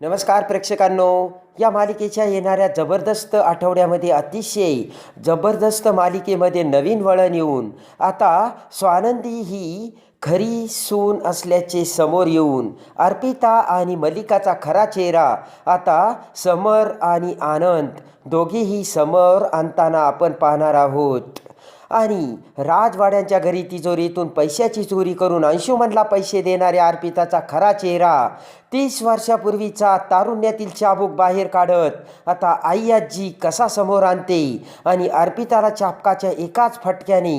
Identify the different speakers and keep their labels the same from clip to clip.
Speaker 1: नमस्कार प्रेक्षकांनो. या मालिकेच्या येणाऱ्या जबरदस्त आठवड्यामध्ये अतिशय जबरदस्त मालिकेमध्ये नवीन वळण येऊन आता स्वानंदी ही खरी सून असल्याचे समोर येऊन अर्पिता आणि मलिकाचा खरा चेहरा आता समर आणि आनंद दोघेही समोर आणताना आपण पाहणार आहोत. आणि राजवाड्यांच्या घरी तिजोरीतून पैशाची चोरी करून अंशुमनला पैसे देणाऱ्या अर्पिताचा खरा चेहरा. तीस वर्षापूर्वीचा तारुण्यातील चाबूक बाहेर काढत आता आई आजी कसा समोर आणते आणि अर्पिताला चापकाच्या एकाच फटक्याने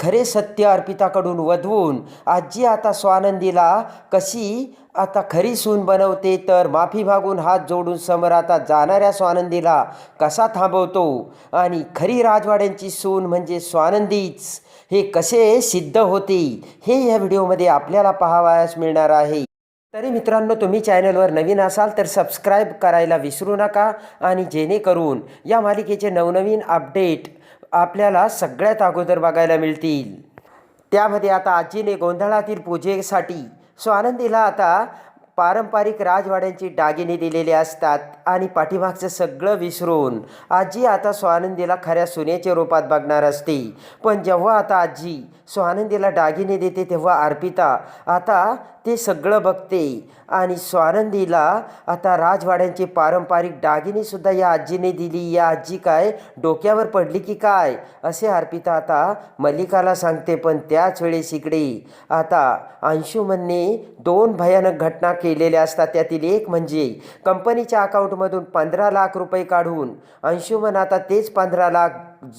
Speaker 1: खरे सत्य अर्पिताकडून वधवून आजी आता स्वानंदीला कशी आता खरी सून बनवते तर माफी मागून हात जोडून समोर आता जाणाऱ्या स्वानंदीला कसा थांबवतो? आणि खरी राजवाड्यांची सून म्हणजे स्वानंदीच. हे कसे सिद्ध होते? हे या व्हिडिओमध्ये आपल्याला पाहावयास मिळणार आहे. तरी मित्रांनो तुम्ही चॅनलवर नवीन असाल तर सबस्क्राईब करायला विसरू नका आणि जेणेकरून या मालिकेचे नवनवीन अपडेट आपल्याला सगळ्यात अगोदर बघायला मिळतील. त्यामध्ये आता आजीने गोंधळातील पूजेसाठी स्वानंदीला आता पारंपरिक राजवाड्यांची दागिने दिलेले असतात आणि पाठीमागचं सगळं विसरून आजी आता स्वानंदीला खऱ्या सुनेच्या रूपात बघणार असते. पण जेव्हा आता आजी स्वानंदीला दागिने देते तेव्हा अर्पिता आता ते सगळं बघते. आणि स्वानंदीला आता राजवाड्यांचे पारंपरिक दागिनेसुद्धा या आजीने दिली. या आजी काय? डोक्यावर पडली की काय? असे अर्पिता आता मल्लिकाला सांगते पण त्याच वेळेस इकडे आता अंशुमनने दोन भयानक घटना केलेल्या असतात. त्यातील एक म्हणजे कंपनीच्या अकाउंटमधून पंधरा लाख रुपये काढून अंशुमन आता तेच पंधरा लाख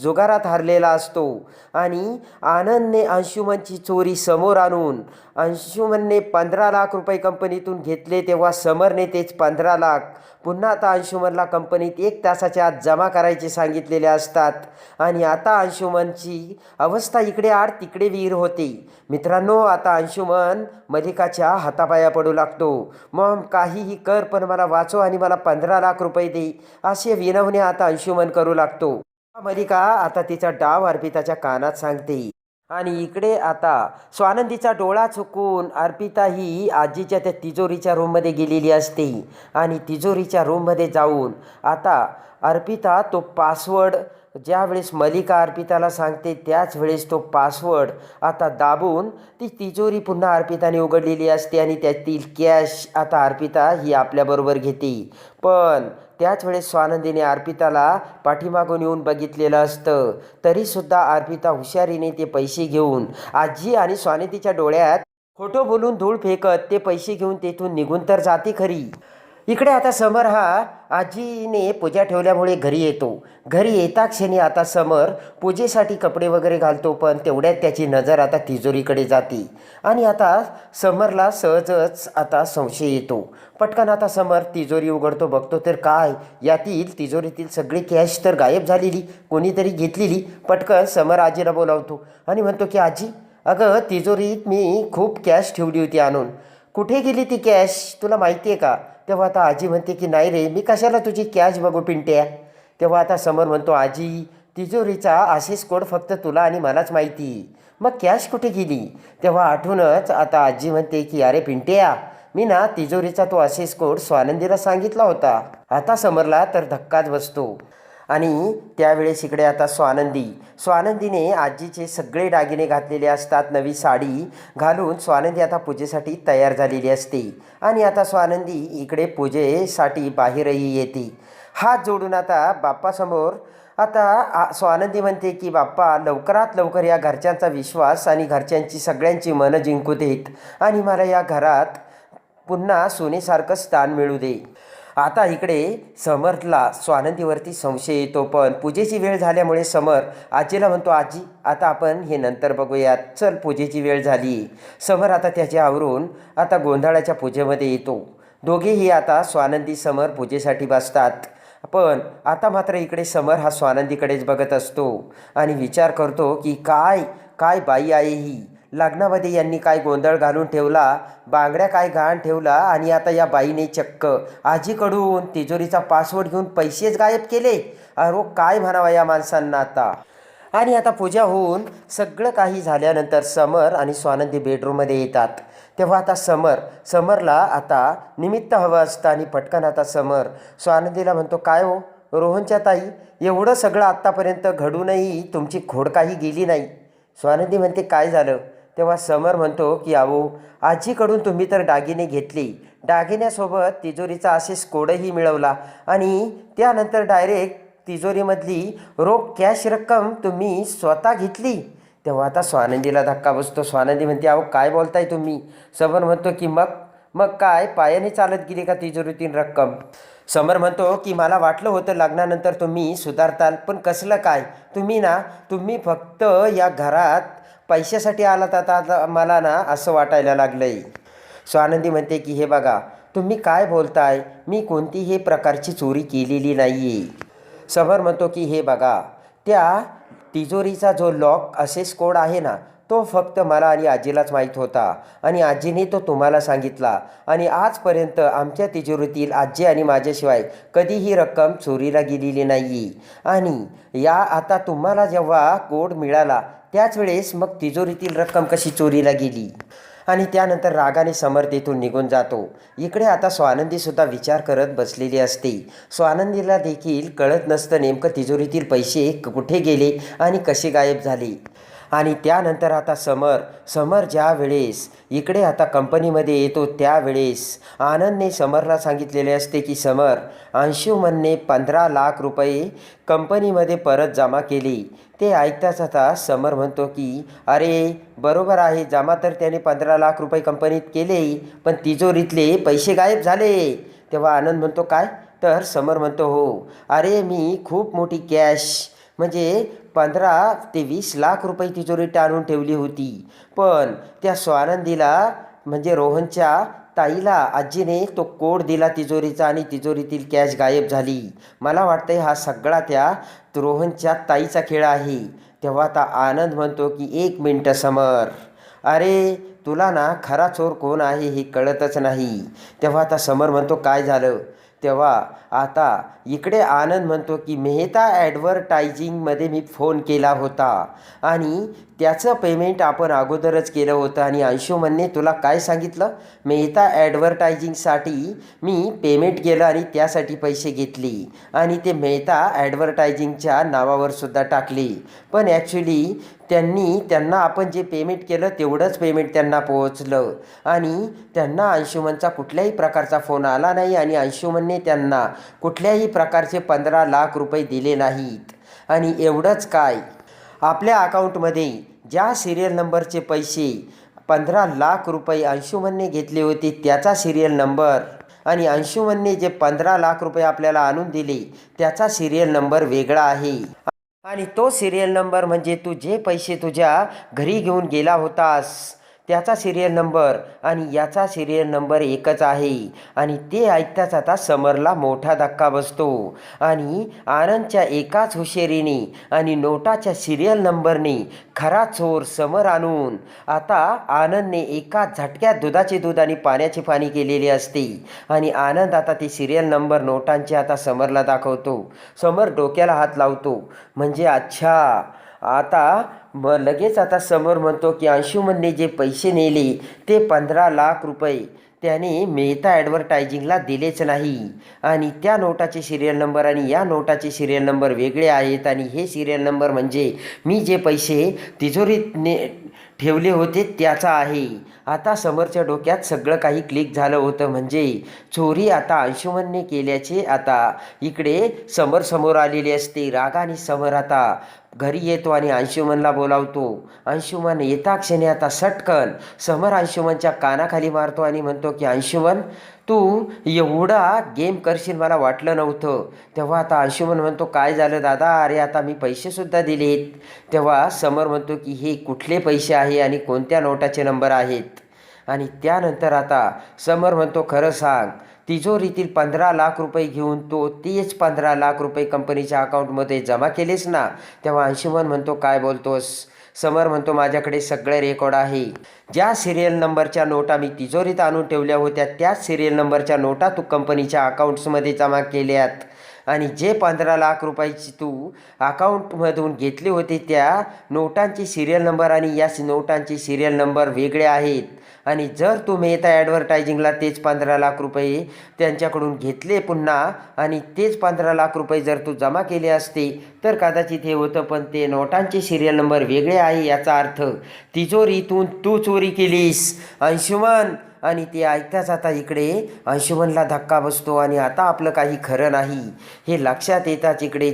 Speaker 1: जुगारात हरलेला असतो. आणि आनंदने अंशुमनची चोरी समोर आणून अंशुमनने पंधरा लाख रुपये कंपनीतून घेतले तेव्हा समरने तेच पंधरा लाख. पुन्हा आता अंशुमनला कंपनीत एक तासाच्या आत जमा करायचे सांगितलेले असतात. आणि आता अंशुमनची अवस्था इकडे आड तिकडे विहीर होते. मित्रांनो आता अंशुमन मलिकाच्या हातापाया पडू लागतो. मग काहीही कर पण मला वाचो आणि मला पंधरा लाख रुपये दे असे विनवणे आता अंशुमन करू लागतो. मलिका आता तिचा डाव अर्पिताच्या कानात सांगते. आणि इकडे आता स्वानंदीचा डोळा चुकून अर्पिता ही आजीच्या त्या तिजोरीच्या रूममध्ये गेलेली असते. आणि तिजोरीच्या रूममध्ये जाऊन आता अर्पिता तो पासवर्ड ज्यावेळेस मलिका अर्पिताला सांगते त्याच वेळेस तो पासवर्ड आता दाबून ती तिजोरी पुन्हा अर्पिताने उघडलेली असते आणि त्यातील कॅश आता अर्पिता ही आपल्याबरोबर घेते. पण त्याच वेळेस स्वानंदीने अर्पिताला पाठीमागून येऊन बघितलेलं असतं. तरीसुद्धा अर्पिता हुशारीने ते पैसे घेऊन आजी आणि स्वानंदीच्या डोळ्यात खोटो बोलून धूळ फेकत ते पैसे घेऊन तेथून निघून तर जाते खरी. इकडे आता समर हा आजीने पूजा ठेवल्यामुळे घरी येतो. घरी येता क्षणी आता समर पूजेसाठी कपडे वगैरे घालतो पण तेवढ्यात त्याची नजर आता तिजोरीकडे जाते. आणि आता समरला सहजच आता संशय येतो. पटकन आता समर तिजोरी उघडतो बघतो तर काय? यातील तिजोरीतील सगळी कॅश तर गायब झालेली कोणीतरी घेतलेली. पटकन समर आजीला बोलावतो आणि म्हणतो की आजी अगं तिजोरीत मी खूप कॅश ठेवली होती आणून. कुठे गेली ती कॅश तुला माहिती आहे का? तेव्हा आता आजी म्हणते की नाही रे मी कशाला तुझी कॅश बघू पिंट्या? तेव्हा आता समोर म्हणतो आजी तिजोरीचा आशिष कोड फक्त तुला आणि मलाच माहिती. मग कॅश कुठे गेली? तेव्हा आठवूनच आता आजी म्हणते की अरे पिंट्या मी ना तिजोरीचा तो आशिष कोड स्वानंदीला सांगितला होता. आता समरला तर धक्काच बसतो. आणि त्यावेळेस इकडे आता स्वानंदी. स्वानंदीने आजीचे सगळे दागिने घातलेले असतात नवी साडी घालून स्वानंदी आता पूजेसाठी तयार झालेली असते. आणि आता स्वानंदी इकडे पूजेसाठी बाहेरही येते. हात जोडून आता बाप्पासमोर आता आ- स्वानंदी म्हणते की बाप्पा लवकरात लवकर या घरच्यांचा विश्वास आणि घरच्यांची सगळ्यांची मनं जिंकू देत आणि मला या घरात पुन्हा सोनेसारखं स्थान मिळू दे. आता इकडे समरला स्वानंदीवरती संशय येतो पण पूजेची वेळ झाल्यामुळे समर आजीला म्हणतो आजी आता आपण हे नंतर बघूयात. चल पूजेची वेळ झाली. समर आता त्याच्या आवरून आता गोंधळाच्या पूजेमध्ये येतो. दोघेही आता स्वानंदी समर पूजेसाठी बसतात. पण आता मात्र इकडे समर हा स्वानंदीकडेच बघत असतो आणि विचार करतो की काय काय बाई आहे ही? लग्नामध्ये यांनी काय गोंधळ घालून ठेवला? बांगड्या काय घाण ठेवला? आणि आता या बाईने चक्क आजीकडून तिजोरीचा पासवर्ड घेऊन पैसेच गायब केले? अरो काय म्हणावा या माणसांना आता? आणि आता पूजा होऊन सगळं काही झाल्यानंतर समर आणि स्वानंदी बेडरूममध्ये येतात. तेव्हा आता समर समरला आता निमित्त हवं असतं आणि पटकन आता समर स्वानंदीला म्हणतो काय हो रोहनच्या ताई एवढं सगळं आत्तापर्यंत घडूनही तुमची खोड काही गेली नाही. स्वानंदी म्हणते काय झालं? तेव्हा समर म्हणतो की अहो आजीकडून तुम्ही तर दागिने घेतली. दागिन्यासोबत तिजोरीचा असेच कोडही मिळवला आणि त्यानंतर डायरेक्ट तिजोरीमधली रोख कॅश रक्कम तुम्ही स्वतः घेतली. तेव्हा आता स्वानंदीला धक्का बसतो. स्वानंदी म्हणते अहो काय बोलताय तुम्ही? समर म्हणतो की मग मग काय? पायाने चालत गेली का तिजोरीतील रक्कम? समर म्हणतो की मला वाटलं होतं लग्नानंतर तुम्ही सुधारताल पण कसलं काय? तुम्ही ना तुम्ही फक्त या घरात पैशासाठी आलात आता आता मला ना असं वाटायला लागलं लागलंय. स्वानंदी म्हणते की हे बघा तुम्ही काय बोलताय? मी कोणतीही प्रकारची चोरी केलेली नाही आहे समर म्हणतो की हे बघा त्या तिजोरीचा जो लॉक असेस कोड आहे ना तो फक्त मला आणि आजीलाच माहीत होता आणि आजीने तो तुम्हाला सांगितला आणि आजपर्यंत आमच्या तिजोरीतील आजी आणि माझ्याशिवाय कधीही रक्कम चोरीला गेलेली नाही आणि या आता तुम्हाला जेव्हा कोड मिळाला त्याच वेळेस मग तिजोरीतील रक्कम कशी चोरीला गेली? आणि त्यानंतर रागाने समर तेथून निघून जातो. इकडे आता स्वानंदीसुद्धा विचार करत बसलेली असते. स्वानंदीला देखील कळत नसतं नेमकं तिजोरीतील पैसे कुठे गेले आणि कसे गायब झाले. आणि त्यानंतर आता समर. समर ज्या वेळेस इकडे आता कंपनीमध्ये येतो त्यावेळेस आनंदने समरला सांगितलेले असते की समर अंशुमनने पंधरा लाख रुपये कंपनीमध्ये परत जमा केले. ते ऐकताच आता समर म्हणतो की अरे बरोबर आहे जमा तर त्याने पंधरा लाख रुपये कंपनीत केले पण तिजोरीतले पैसे गायब झाले. तेव्हा आनंद म्हणतो काय? तर समर म्हणतो हो. अरे मी खूप मोठी कॅश म्हणजे पंधरा ते वीस लाख रुपये तिजोरीत आणून ठेवली होती. पण त्या स्वानंदीला म्हणजे रोहनच्या ताईला आजीने तो कोड दिला तिजोरीचा आणि तिजोरीतील कॅश गायब झाली. मला वाटतंय हा सगळा त्या रोहनच्या ताईचा खेळ आहे. तेव्हा आता आनंद म्हणतो की एक मिनटं समर. अरे तुला ना खरा चोर कोण आहे हे कळतच नाही. तेव्हा आता समर म्हणतो काय झालं? तेव्हा आता इकडे आनंद म्हणतो की मेहता ॲडव्हर्टायझिंगमध्ये मी फोन केला होता. आणि त्याचं पेमेंट आपण अगोदरच केलं होतं. आणि अंशुमनने तुला काय सांगितलं? मेहता ॲडव्हर्टायझिंगसाठी मी पेमेंट केलं आणि त्यासाठी पैसे घेतले. आणि ते मेहता ॲडव्हर्टायझिंगच्या नावावर सुद्धा टाकले. पण ॲक्च्युली त्यांनी त्यांना आपण जे पेमेंट केलं तेवढंच पेमेंट त्यांना पोहोचलं. आणि त्यांना अंशुमनचा कुठल्याही प्रकारचा फोन आला नाही. आणि अंशुमनने त्यांना कुठल्याही प्रकारचे पंधरा लाख रुपये दिले नाहीत. आणि एवढंच काय? आपल्या अकाउंटमध्ये ज्या सिरियल नंबरचे पैसे पंधरा लाख रुपये अंशुमनने घेतले होते त्याचा सिरियल नंबर आणि अंशुमनने जे पंधरा लाख रुपये आपल्याला आणून दिले त्याचा सिरियल नंबर वेगळा आहे. आणि तो सिरियल नंबर म्हणजे तू जे पैसे तुझ्या घरी घेऊन गेला होतास त्याचा सिरियल नंबर आणि याचा सिरियल नंबर एकच आहे. आणि ते ऐकताच आता समरला मोठा धक्का बसतो. आणि आनंदच्या एकाच हुशेरीने आणि नोटाच्या सिरियल नंबरने खरा चोर समर आणून आता आनंदने एका झटक्यात दुधाचे दूध आणि पाण्याचे पाणी केलेले असते. आणि आनंद आता ते सिरियल नंबर नोटांचे आता समरला दाखवतो. समर डोक्याला हात लावतो. म्हणजे अच्छा आता मग लगेच आता समोर म्हणतो की अंशुमनने जे पैसे नेले ते पंधरा लाख रुपये. त्याने मेहता ॲडव्हर्टायझिंगला दिलेच नाही. आणि त्या नोटाचे सिरियल नंबर आणि या नोटाचे सिरियल नंबर वेगळे आहेत. आणि हे सिरियल नंबर म्हणजे मी जे पैसे तिजोरीत ने ठेवले होते त्याचा आहे. आता समोरच्या डोक्यात सगळं काही क्लिक झालं होतं म्हणजे चोरी आता अंशुमनने केल्याचे आता. इकडे समर समोर आलेली असते रागाने समर आता. घरी येतो आणि अंशुमनला बोलावतो. अंशुमन येता क्षणी आता सटकन. समर अंशुमनच्या कानाखाली मारतो आणि म्हणतो की अंशुमन तू एवढा गेम करशील मला वाटलं नव्हतं. तेव्हा आता अंशुमन म्हणतो काय झालं दादा? अरे आता मी पैसेसुद्धा दिलेत. तेव्हा समर म्हणतो की हे कुठले पैसे आहे आणि कोणत्या नोटाचे नंबर आहेत? आणि त्यानंतर आता समर म्हणतो खरं सांग तिजोरीतील पंधरा लाख रुपये घेऊन तो तेच पंधरा लाख रुपये कंपनीच्या अकाउंटमध्ये जमा केलेस ना? तेव्हा अंशुमन म्हणतो काय बोलतोस? समर म्हणतो माझ्याकडे सगळे रेकॉर्ड आहे. ज्या सिरियल नंबरच्या नोटा मी तिजोरीत आणून ठेवल्या होत्या त्याच सिरियल नंबरच्या नोटा तू कंपनीच्या अकाउंट्समध्ये जमा केल्यात. आणि जे पंधरा लाख रुपयाची तू अकाउंटमधून घेतले होते त्या नोटांचे सिरियल नंबर आणि या नोटांचे सिरियल नंबर वेगळे आहेत. आणि जर तू मेहता ॲडव्हर्टायझिंगला तेच पंधरा लाख रुपये त्यांच्याकडून घेतले पुन्हा आणि तेच पंधरा लाख रुपये जर तू जमा केले असते तर कदाचित हे होतं पण ते नोटांचे सिरियल नंबर वेगळे आहे याचा अर्थ तिजोरीतून तू चोरी केलीस. अंशुमन आणि ते ऐकताच आता इकडे अंशुमनला धक्का बसतो आणि आता आपलं काही खरं नाही. हे लक्षात येताच इकडे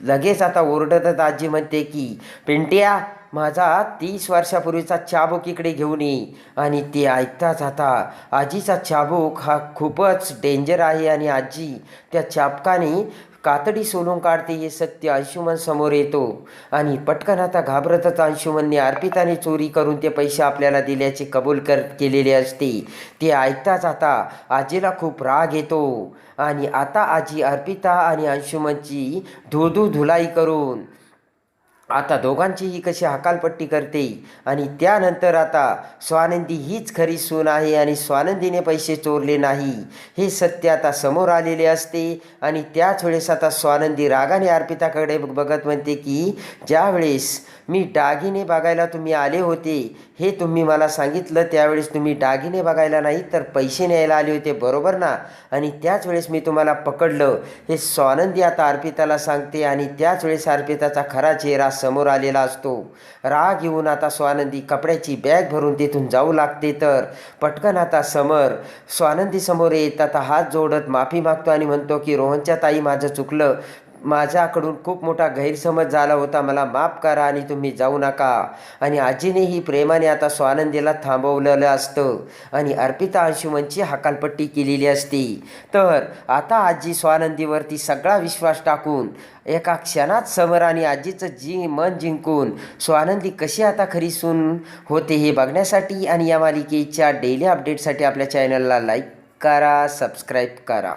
Speaker 1: लगेच आता ओरडतच आजी म्हणते की पिंट्या माझा तीस वर्षापूर्वीचा चाबूक इकडे घेऊन ये. आणि ते ऐकताच आता आजीचा चाबूक हा खूपच डेंजर आहे आणि आजी त्या चाबकाने कातडी सोलून काढते हे सत्य अंशुमन समोर येतो. आणि पटकन आता घाबरतच अंशुमनने अर्पिताने चोरी करून ते पैसे आपल्याला दिल्याचे कबूल कर केलेले असते. ते ऐकताच आता आजीला खूप राग येतो. आणि आता आजी अर्पिता आणि अंशुमनची धुधू धुलाई करून आता दोघांचीही कशी हकालपट्टी करते? आणि त्यानंतर आता स्वानंदी हीच खरी सून आहे आणि स्वानंदीने पैसे चोरले नाही. हे सत्य आता समोर आलेले असते. आणि त्याच वेळेस आता स्वानंदी रागाने अर्पिताकडे बघत म्हणते की ज्यावेळेस मी दागिने बघायला तुम्ही आले होते हे तुम्ही मला सांगितलं त्यावेळेस तुम्ही दागिने बघायला नाही तर पैसे न्यायला आले होते बरोबर ना? आणि त्याच वेळेस मी तुम्हाला पकडलं. हे स्वानंदी आता अर्पिताला सांगते आणि त्याच वेळेस अर्पिताचा खरा चेहरा समोर आलेला असतो. राग येऊन आता स्वानंदी कपड्याची बॅग भरून तिथून जाऊ लागते तर. पटकन आता समर. स्वानंदी समोर येत आता हात जोडत माफी मागतो आणि म्हणतो की रोहनच्या ताई माझं चुकलं. माझ्याकडून खूप मोठा गैरसमज झाला होता. मला माफ करा आणि तुम्ही जाऊ नका. आणि आजीनेही प्रेमाने आता स्वानंदीला थांबवलेलं असतं. आणि अर्पिता अंशुमनची हकालपट्टी केलेली असती. तर आता आजी स्वानंदीवरती सगळा विश्वास टाकून एका क्षणात समर आणि आजीचं जी मन जिंकून स्वानंदी कशी आता खरी सून होते हे बघण्यासाठी आणि या मालिकेच्या डेली अपडेटसाठी आपल्या चॅनलला लाईक करा सबस्क्राईब करा.